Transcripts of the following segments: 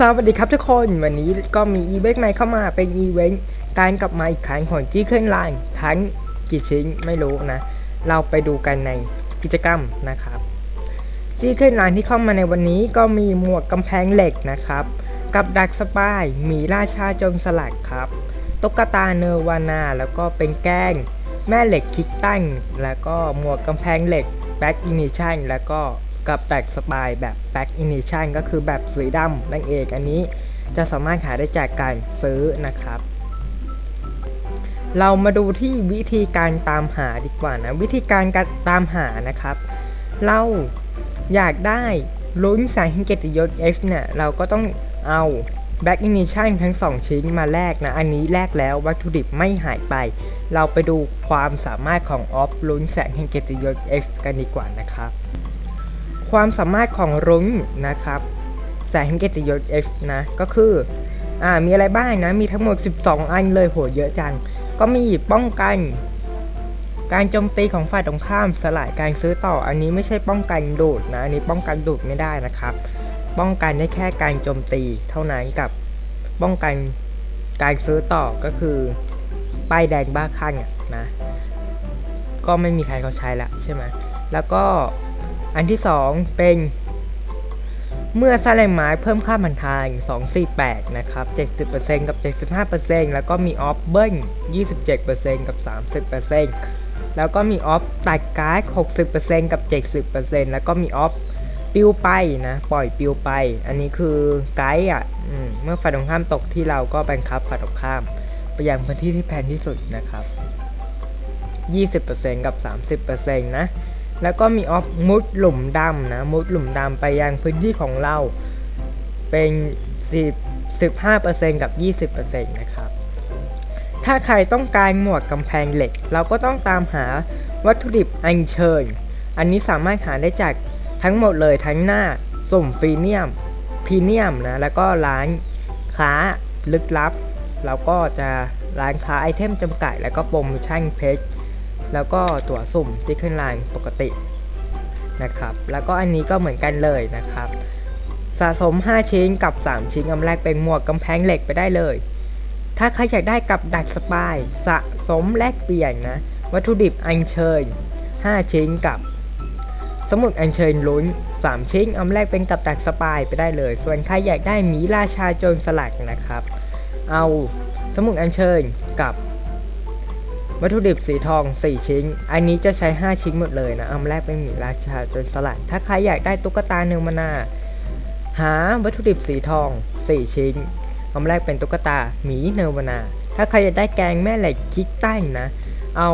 สวัสดีครับทุกคนวันนี้ก็มีอีเวนต์ใหม่เข้ามาเป็นอีเวนต์การกลับมาอีกครั้งของจีเคลื่อนไลน์ทั้งกี่ชิ้นไม่รู้นะ เราไปดูกันในกิจกรรมนะครับจีเคลื่อนไลน์ที่เข้ามาในวันนี้ก็มีหมวกกำแพงเหล็กนะครับ กับดักสปายมีราชาจงสลัดครับตุ๊กตาเนวานาแล้วก็เป็นแก้ง แม่เหล็กคิกตั้ง แล้วก็หมวกกำแพงเหล็กแบ็กอินิชันแล้วก็ กับแตกสปายแบบแบ็กอินิชันก็คือแบบสีดำนั่นเองอันนี้จะสามารถหายได้จากการซื้อนะครับ เรามาดูที่วิธีการตามหาดีกว่านะ วิธีการการตามหานะครับ เราอยากได้ลุ้นสายแห่งเกียรติยศ X เนี่ย เราก็ต้องเอา Back Ignition ทั้ง 2 ชิ้นมาแลกนะ อันนี้แลกแล้ววัตถุดิบไม่หายไป เราไปดูความสามารถของออฟลุ้นแสงแห่งเกียรติยศ X กันดีกว่านะครับ ความสามารถของรุ้งนะครับแสงแห่งเกียรติยศ X นะก็คืออ่ามีอะไรบ้างนะ มีทั้งหมด 12 อันเลยโหเยอะจัง ก็มีป้องกัน การโจมตีของฝ่ายตรงข้ามสลายการซื้อต่อ อันนี้ไม่ใช่ป้องกันดูดนะ อันนี้ป้องกันดูดไม่ได้นะครับ ป้องกันได้แค่การโจมตีเท่านั้นกับป้องกันการซื้อต่อก็คือป้ายแดงบ้าคลั่งนะ ก็ไม่มีใครเขาใช้ละใช่ไหมแล้วก็ อันที่สองเป็น เมื่อสร้างแรงไม้เพิ่มค่าพันทาง248 นะครับ 70%กับ 75%แล้วก็มีออฟเบิ้ล27%กับ 30%แล้วก็มีออฟตัดการ์ด60%กับ 70%แล้วก็มีออฟปิวไปนะ ปล่อยปิวไป อันนี้คือไกด์อะเมื่อฝ่ายตรงข้ามตกที่เราก็บังคับฝ่ายตรงข้าม ไปยังพื้นที่ที่แพงที่สุดนะครับ 20%กับ 30%นะ แล้วก็มีออฟมุดหลุมดำนะมุดหลุมดำไปยังพื้นที่ของเราเป็น 10 15%กับ 20%นะครับถ้าใครต้องการหมวกกำแพงเหล็ก เราก็ต้องตามหาวัตถุดิบอัญเชิญ อันนี้สามารถหาได้จากทั้งหมดเลยทั้งหน้าสุ่มฟรีเนียมพรีเนียมนะ แล้วก็ร้านค้าลึกลับแล้วก็จะร้านค้าไอเทมจำกัด แล้วก็โปรโมชั่นเพจ แล้วก็ตั๋วสุ่มที่ขึ้นไลน์ปกตินะครับ แล้วก็อันนี้ก็เหมือนกันเลยนะครับ สะสม 5 ชิ้นกับ 3 ชิ้นกำแรกเป็นหมวกกำแพงเหล็กไปได้เลย ถ้าใครอยากได้กับดักสปายสะสมแลกเปลี่ยนนะ วัตถุดิบอัญเชิญ 5 ชิ้นกับ สมุดอัญเชิญลุ้น 3 ชิ้นอำแรกเป็นกับดักสปายไปได้เลย ส่วนใครอยากได้หมีราชาโจรสลัดนะครับ เอาสมุดอัญเชิญกับ วัตถุดิบสีทอง 4 ชิ้น อันนี้จะใช้ 5 ชิ้นหมดเลยนะอันแรกเป็นหมีราชาจนสลัด ถ้าใครอยากได้ตุ๊กตาเนวมานา หาวัตถุดิบสีทอง 4 ชิ้นอันแรกเป็นตุ๊กตาหมีเนวานา ถ้าใครอยากได้แกงแม่เหล็กคิกใต้นะ เอา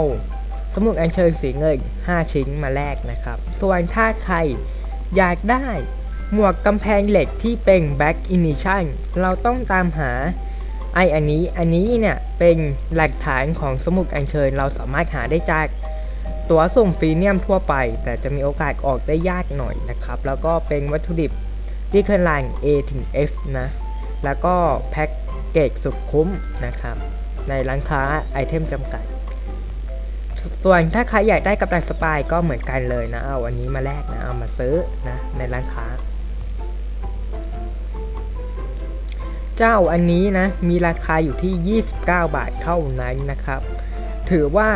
สมุดอัญเชิญสีเงิน 5 ชิ้นมาแลกนะครับ ส่วนถ้าใครอยากได้หมวกกำแพงเหล็กที่เป็น Back Ignition เราต้องตามหา ไออันนี้อันนี้เนี่ยเป็นหลักฐานของสมุดอัญเชิญ เราสามารถหาได้จากตัวส่งฟรีเนียมทั่วไป แต่จะมีโอกาสออกได้ยากหน่อยนะครับ แล้วก็เป็นวัตถุดิบที่เคลื่อนไลน์ A ถึง F นะ แล้วก็แพ็กเกจสุดคุ้มนะครับ ในร้านค้าไอเทมจำกัด ส่วนถ้าใครอยากได้กับดักสปายก็เหมือนกันเลยนะ เอาอันนี้มาแลกนะ เอามาซื้อนะในร้านค้า เจ้าอันนี้นะมีราคาอยู่ที่ 29 บาทเท่านั้นนะครับ ถือว่า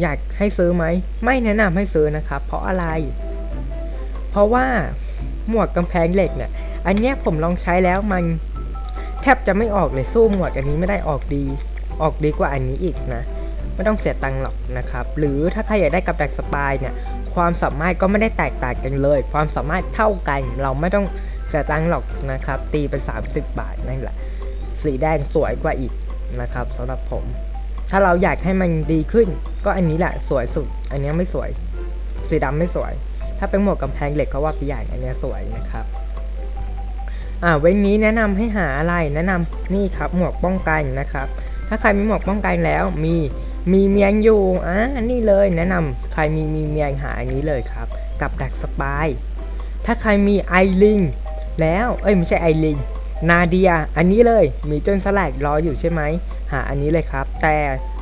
อยากให้ซื้อไหม ไม่แนะนำให้ซื้อนะครับ เพราะอะไร เพราะว่าหมวกกำแพงเหล็กเนี่ย อันเนี้ยผมลองใช้แล้วมันแทบจะไม่ออกเลยสู้หมวกอันนี้ไม่ได้ออกดี ออกดีกว่าอันนี้อีกนะ ไม่ต้องเสียตังค์หรอกนะครับ หรือถ้าใครอยากได้กับดักสปายเนี่ย ความสามารถก็ไม่ได้แตกต่างกันเลย ความสามารถเท่ากัน เราไม่ต้อง สียตังค์หรอกนะครับ ตีเป็น 30 บาทนั่นแหละ สีแดงสวยกว่าอีกนะครับสำหรับผม ถ้าเราอยากให้มันดีขึ้น ก็อันนี้แหละสวยสุด อันนี้ไม่สวย สีดำไม่สวย ถ้าเป็นหมวกกำแพงเหล็กก็ว่าไปอย่างอันนี้สวยนะครับอ่าเว้นนี้แนะนำให้หาอะไรแนะนำนี่ครับหมวกป้องกันนะครับ ถ้าใครมีหมวกป้องกันแล้วมีมีเมียงอยู่อ่านี่เลยแนะนำใครมีมีเมียงหาอันนี้เลยครับ กับดักสปายถ้าใครมีไอลิง แล้วเอ้ยไม่ใช่ไอลิงนาเดีย อันนี้เลยมีจนสลัดรออยู่ใช่ไหมหาอันนี้เลยครับ แต่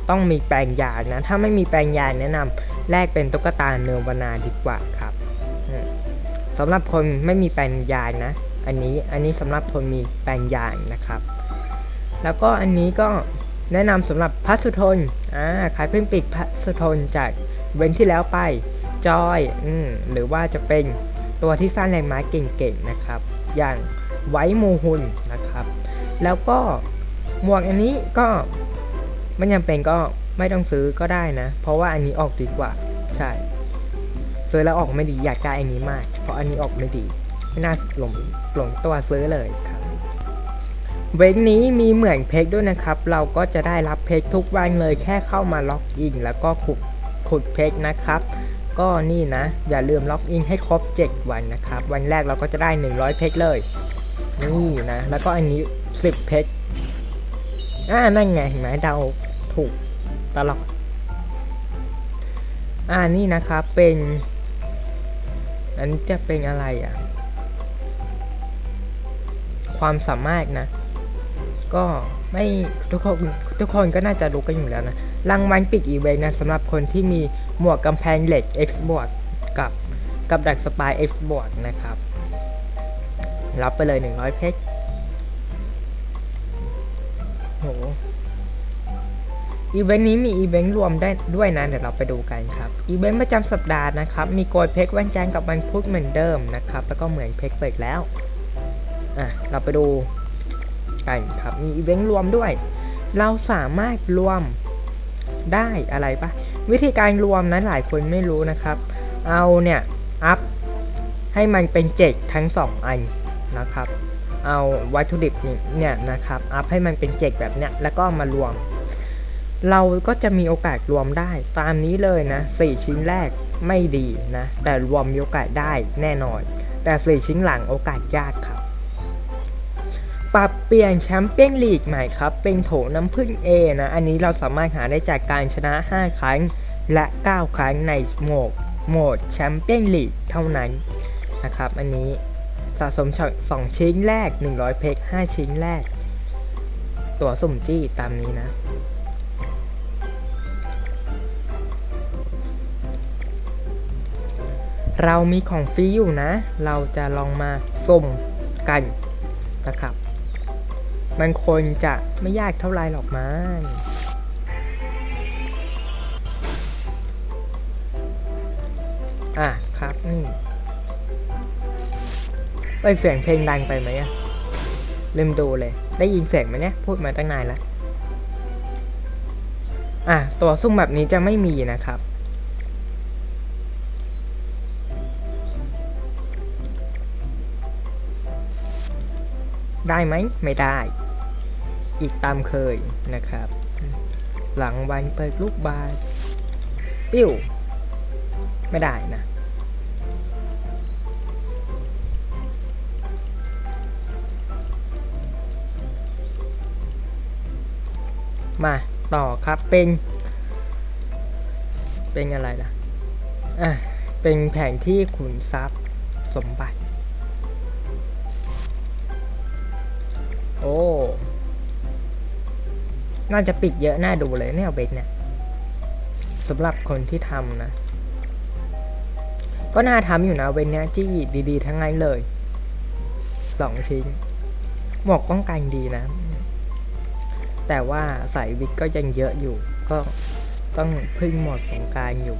ต้องมีแปลงยานะ ถ้าไม่มีแปลงยาแนะนำแลกเป็นตุ๊กตาเนวนาดีกว่าครับอืมสำหรับคนไม่มีแปลงยานะ อันนี้อันนี้สำหรับคนมีแปลงยางนะครับ แล้วก็อันนี้ก็แนะนำสำหรับพัสุทนอ่าขายเพิ่งปิดพัสุทนจากเว้นที่แล้วไปจอยอืมหรือว่าจะเป็นตัวที่สร้างแรงม้าเก่งๆนะครับ อย่างไว้มูฮุนนะครับ แล้วก็หมวกอันนี้ก็ไม่จำเป็นก็ไม่ต้องซื้อก็ได้นะ เพราะว่าอันนี้ออกดีกว่า ใช่ซื้อแล้วออกไม่ดีอยากได้อันนี้มาก เพราะอันนี้ออกไม่ดี ไม่น่าหลงหลงตัวซื้อเลยครับ เว้นนี้มีเหมือนเพกด้วยนะครับ เราก็จะได้รับเพกทุกวันเลยแค่เข้ามาล็อกอินแล้วก็ขุดขุดเพกนะครับ ก็นี่นะ อย่าลืมล็อกอินให้ครบ 7 วันนะครับ วันแรกเราก็จะได้ 100 เพกเลย นี่นะ แล้วก็อันนี้ 10 เพกอ่านั่นไงเห็นไหมเดาถูกตลอดอ่านี่นะครับเป็น อันจะเป็นอะไรอะ ความสามารถนะ ก็ไม่ทุกคนทุกคนก็น่าจะรู้กันอยู่แล้วนะ รางวัลปิดอีเวนต์นะสำหรับคนที่มีหมวกกำแพงเหล็ก X บวกกับกับดักสปาย X บวกนะครับ รับไปเลย 100 เพชรโหอีเวนต์นี้มีอีเวนต์รวมได้ด้วยนะ เดี๋ยวเราไปดูกันครับ อีเวนต์ประจำสัปดาห์นะครับ มีโกดเพชรวันจันทร์กับวันพุธเหมือนเดิมนะครับ แล้วก็เหมือนเพชรเปิดแล้ว อะ เราไปดูกันครับ มีอีเวนต์รวมด้วย เราสามารถรวม ได้อะไรปะวิธีการรวมนั้นหลายคนไม่รู้นะครับ เอาเนี่ยอัพให้มันเป็นเจกทั้งสองอันนะครับ เอาวัตถุดิบเนี่ยนะครับอัพให้มันเป็นเจกแบบเนี้ยแล้วก็มารวม เราก็จะมีโอกาสรวมได้ตามนี้เลยนะ 4 ชิ้นแรกไม่ดีนะ แต่รวมมีโอกาสได้แน่นอน แต่ 4 ชิ้นหลังโอกาสยากครับ ปรับเปลี่ยนแชมเปี้ยนลีกใหม่ครับ เป็นโถน้ำพึ่ง A นะ อันนี้เราสามารถหาได้จากการชนะ 5 ครั้ง และ 9 ครั้งในโหมดโหมดแชมเปี้ยนลีกเท่านั้นนะครับ อันนี้สะสม2ชิ้นแรก 100 เพก5 ชิ้นแรก ตัวสุ่มจี้ตามนี้นะเรามีของฟรีอยู่นะ เราจะลองมาสุ่มกันนะครับ มันควรจะไม่ยากเท่าไรหรอกมั้งอะครับนี่เอ้เสียงเพลงดังไปไหมอะลืมดูเลย ได้ยินเสียงไหมเนี่ย พูดมาตั้งนานแล้ว อะ ตัวซุ่มแบบนี้จะไม่มีนะครับ ได้ไหม ไม่ได้ อีกตามเคยนะครับ หลังวันเปิดลูกบาสปิ้ว ไม่ได้นะ มาต่อครับเป็น เป็นอะไรล่ะ อะ เป็นแผนที่ขุนทรัพย์สมบัติ โอ้ น่าจะปิดเยอะน่าดูเลยเนี่ยเบกเนี่ยสำหรับคนที่ทำนะ ก็น่าทำอยู่นะเวนเนี้ยจี้ดีๆ ทั้งนั้นเลยสองชิ้น หมวกป้องกันดีนะ แต่ว่าใส่วิกก็ยังเยอะอยู่ ก็ต้องพึ่งหมดสงการอยู่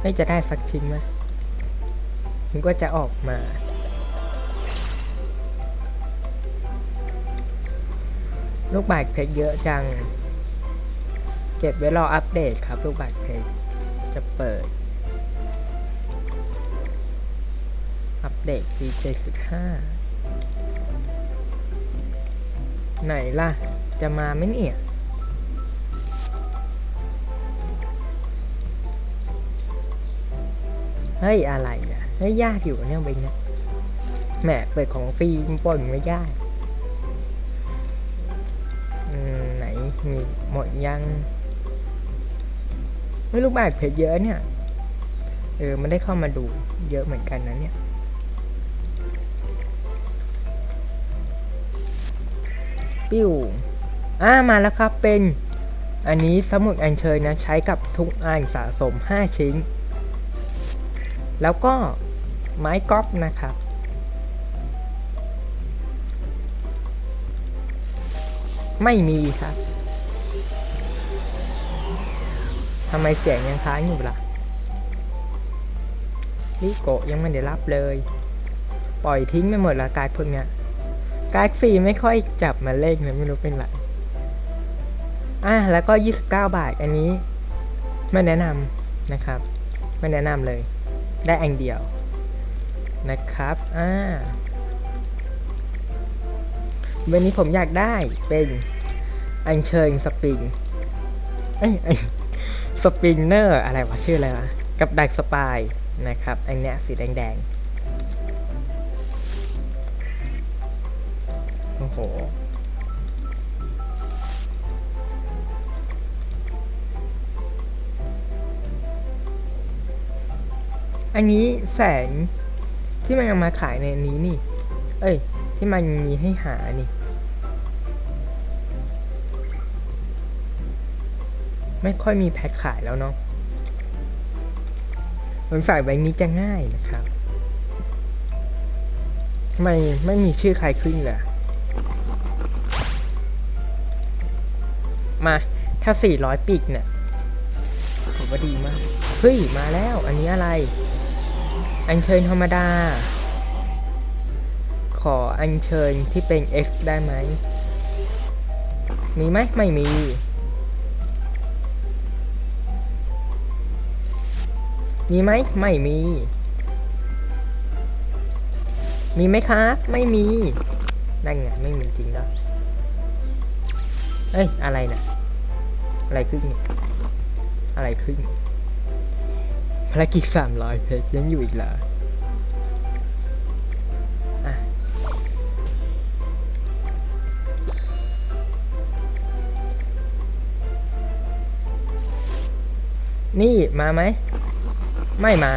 ไม่จะได้สักชิ้นไหมมันก็จะออกมา ลูกบาศก์เพชรเยอะจัง เก็บไว้รออัปเดตครับ ลูกบาศก์เพชรจะเปิด อัปเดตปี75 ไหนล่ะ จะมาไหมเนี่ยเฮ้ย อะไรอะเฮ้ยยากอยู่เนี่ยเบงเนี่ยแหมเปิดของฟรีมันปล่อยไม่ยาก นมีหมดยังไม่ลูกบาศก์เพชรเยอะเนี่ย เออ มันได้เข้ามาดูเยอะเหมือนกันนะเนี่ย ปิ้ว อ่า มาแล้วครับเป็น อันนี้สมุดอัญเชิญนะ ใช้กับทุกอ่านสะสม 5 ชิ้น แล้วก็ไม้ก๊อฟนะครับไม่มีครับ ทำไมเสียงยังค้างอยู่ล่ะลิโกยังไม่ได้รับเลย ปล่อยทิ้งไปหมดละการพวกเนี้ยการฟรีไม่ค่อยจับมาเล่นะไม่รู้เป็นไรอะแล้วก็ 29 บาทอันนี้ ไม่แนะนำนะครับ ไม่แนะนำเลย ได้อันเดียวนะครับอ่าวันนี้ผมอยากได้เป็นอัญเชิญสปริงเอ้ย สปริงเนอร์อะไรวะชื่ออะไรวะกับดักสปายนะครับอันเนี้ยสีแดงๆ โอ้โห อันนี้แสงที่มันเอามาขายในนี้นี่ เอ้ย ที่มันมีให้หานี่ ไม่ค่อยมีแพ็คขายแล้วเนาะสงสัยใบนี้จะง่ายนะครับไม่ไม่มีชื่อใครขึ้นเลยมาถ้า 400 ปีกเนี่ยผมว่าดีมาก เฮ้ย มาแล้ว อันนี้อะไร อัญเชิญธรรมดา ขออัญเชิญที่เป็น X ได้ไหม มีไหมไม่มี มีไหมไม่มี มีไหมครับ ไม่มี นั่นไงไม่มีจริงแล้วเอ้ย อะไรนะ่ะ อะไรขึ้นอะไรขึ้นภารกิจสามร้อยเพชรยังอยู่อีกเหรออะนี่มาไหม ไม่มา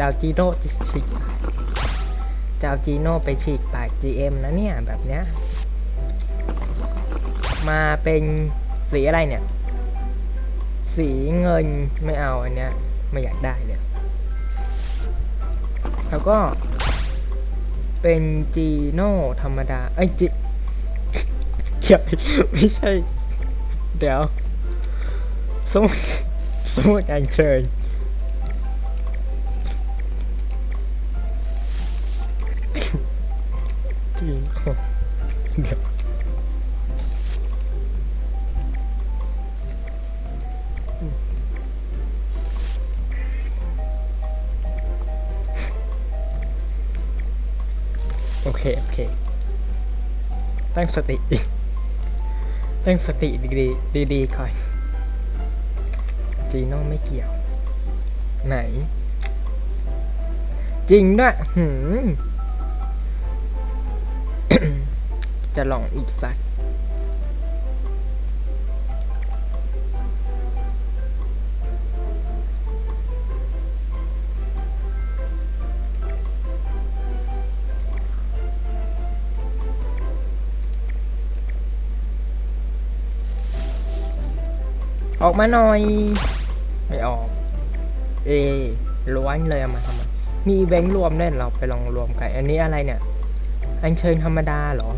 ดาวจีโน่ฉีกดาวจีโน่ไปฉีกปาก GM นะเนี่ย แบบเนี้ย มาเป็นสีอะไรเนี่ย สีเงินไม่เอาอันเนี้ย ไม่อยากได้เลย แล้วก็ เป็นจีโน่ธรรมดา ไอ้จิเขียบไม่ใช่ เดี๋ยว สมมติสมมติอันเชิญจีโน่เดี๋ยวโอเค โอเค ตั้งสติ ตั้งสติดีๆดีๆก่อน จีโน่ไม่เกี่ยว ไหน จริงด้วยหืมจะลองอีกสักออกมาหน่อย ไม่ออก เอล้วนเลยเอามาทำไมมีแบงค์รวมด้วยเราไปลองรวมกัน อันนี้อะไรเนี่ย อัญเชิญธรรมดาเหรอ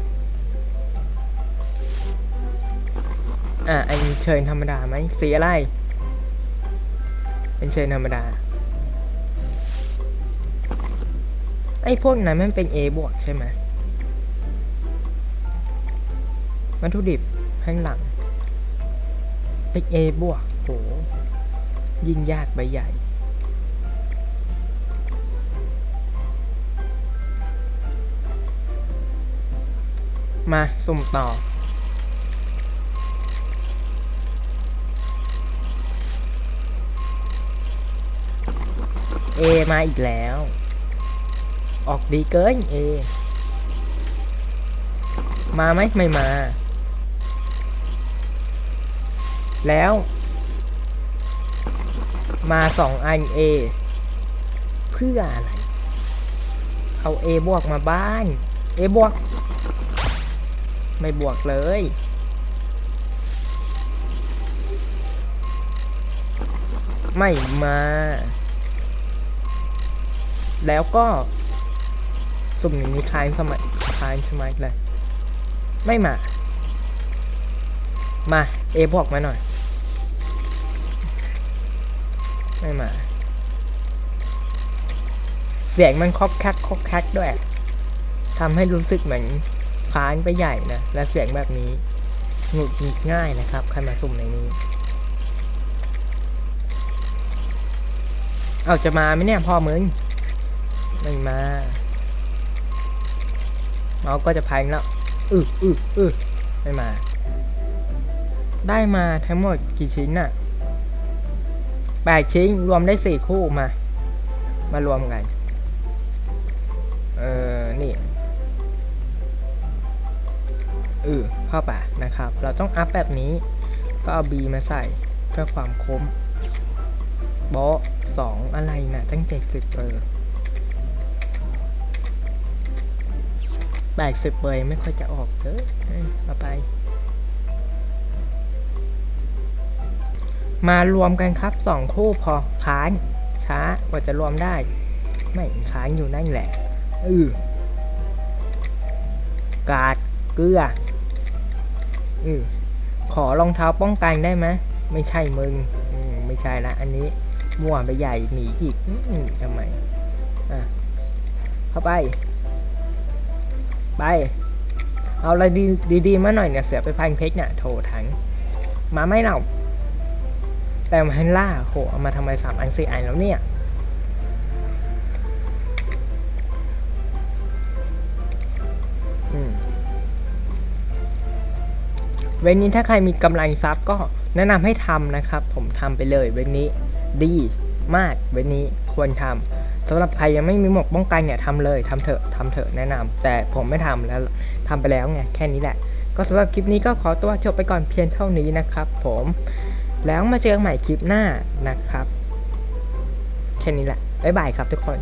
อะอัญเชิญธรรมดาไหมสีอะไร อัญเชิญธรรมดา ไอ้พวกนั้นมันเป็น A บวกใช่ไหมวัตถุดิบข้างหลังเป็น A บวกโห ยิ่งยากใบใหญ่ มาสุ่มต่อ เอ มาอีกแล้ว ออกดีเกินเอ มาไหมไม่มา แล้ว มาสองอัน A เพื่ออะไร เอา A บวกมาบ้าน A บวก ไม่บวกเลย ไม่มา แล้วก็ สุ่มอย่งนี้คลายสมัยคลายสมัยเลย ไม่มา มา เอบอกมาหน่อย ไม่มา เสียงมันคอกแคกคอกแคกด้วยทำให้รู้สึกเหมือนค้านไปใหญ่นะ และเสียงแบบนี้หงุดหงิดง่ายนะครับใครมาสุ่มในนี้ เอาจะมาไหมเนี่ยพ่อมึงไม่มาเมาก็จะพังแล้วอืออืออือไม่มา ได้มาทั้งหมดกี่ชิ้นน่ะ แปดชิ้นรวมได้สี่คู่มา มารวมกัน เออนี่เออเข้าไปนะครับ เราต้องอัพแบบนี้ ก็เอา B มาใส่เพื่อความคมโบสองอะไรนะ่ะตั้งเจ็ดสิบเออแปดสิบเปยไม่ค่อยจะออกเออเอ้ยเอาไป มารวมกันครับสองคู่พอค้างช้ากว่าจะรวมได้ ไม่ค้างอยู่นั่นแหละอือกาดเกลืออือขอรองเท้าป้องกันได้ไหมไม่ใช่มึงอืมไม่ใช่ละอันนี้มั่วไปใหญ่หนีอีกอืมทำไมอะเข้าไป ไป เอาอะไรดีดีๆมาหน่อยเนี่ยเสือไปพันเพชรเนี่ยโถถังมาไม่เรา แต่มาให้ล่าโหเอามาทำไมสามอันสี่อันแล้วเนี่ยเว้นนี้ถ้าใครมีกำลังทรัพย์ก็แนะนำให้ทำนะครับ ผมทำไปเลยเว้นนี้ดีมากเว้นนี้ควรทำสำหรับใครยังไม่มีหมวกป้องกันเนี่ยทำเลยทำเถอะทำเถอะแนะนำแต่ผมไม่ทำแล้วทำไปแล้วไงแค่นี้แหละ ก็สำหรับคลิปนี้ก็ขอตัวจบไปก่อนเพียงเท่านี้นะครับ ผม แล้วมาเจอกันใหม่คลิปหน้านะครับ แค่นี้แหละ บ๊ายบายครับทุกคน